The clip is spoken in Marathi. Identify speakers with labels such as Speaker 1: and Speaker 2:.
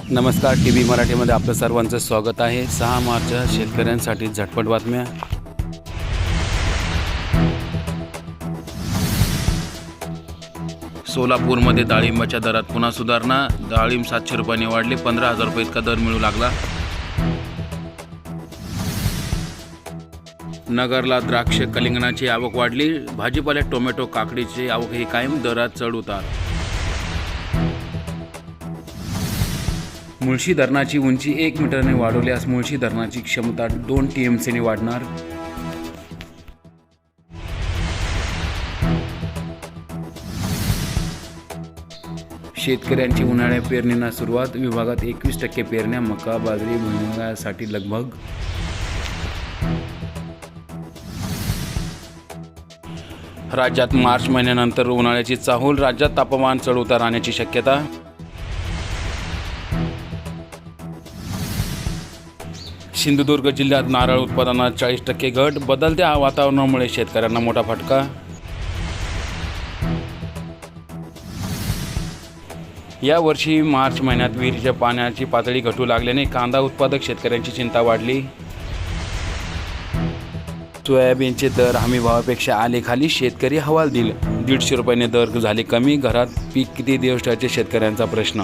Speaker 1: नमस्कार टी व्ही मराठीमध्ये आपलं सर्वांचं स्वागत आहे. सहा मार्च शेतकऱ्यांसाठी झटपट बातम्या. सोलापूरमध्ये डाळिंबाच्या दरात पुन्हा सुधारणा. डाळिंब सातशे रुपयाने वाढले पंधरा हजार रुपये इतका दर मिळू लागला. नगरला द्राक्ष कलिंगणाची आवक वाढली. भाजीपाल्यात टोमॅटो काकडीची आवक ही कायम दरात चढ उतार. मुळशी धरणाची उंची एक मीटरने वाढवल्यास मुळशी धरणाची क्षमता दोन टी एम सीने वाढणार. शेतकऱ्यांची उन्हाळ्या पेरणींना सुरुवात विभागात एकवीस टक्के पेरण्या मका बाजरी भुईमुगासाठी लगभग. राज्यात मार्च महिन्यानंतर उन्हाळ्याची चाहूल राज्यात तापमान चढ उतार राहण्याची शक्यता. सिंधुदुर्ग जिल्ह्यात नारळ उत्पादनात चाळीस टक्के घट बदलत्या वातावरणामुळे शेतकऱ्यांना मोठा फटका. यावर्षी मार्च महिन्यात विहिरीच्या पाण्याची पातळी घटू लागल्याने कांदा उत्पादक शेतकऱ्यांची चिंता वाढली. सोयाबीनचे दर हमी भावापेक्षा आले खाली शेतकरी हवाल दिल दीडशे रुपयाने दर झाले कमी घरात पीक किती दिवस शेतकऱ्यांचा प्रश्न.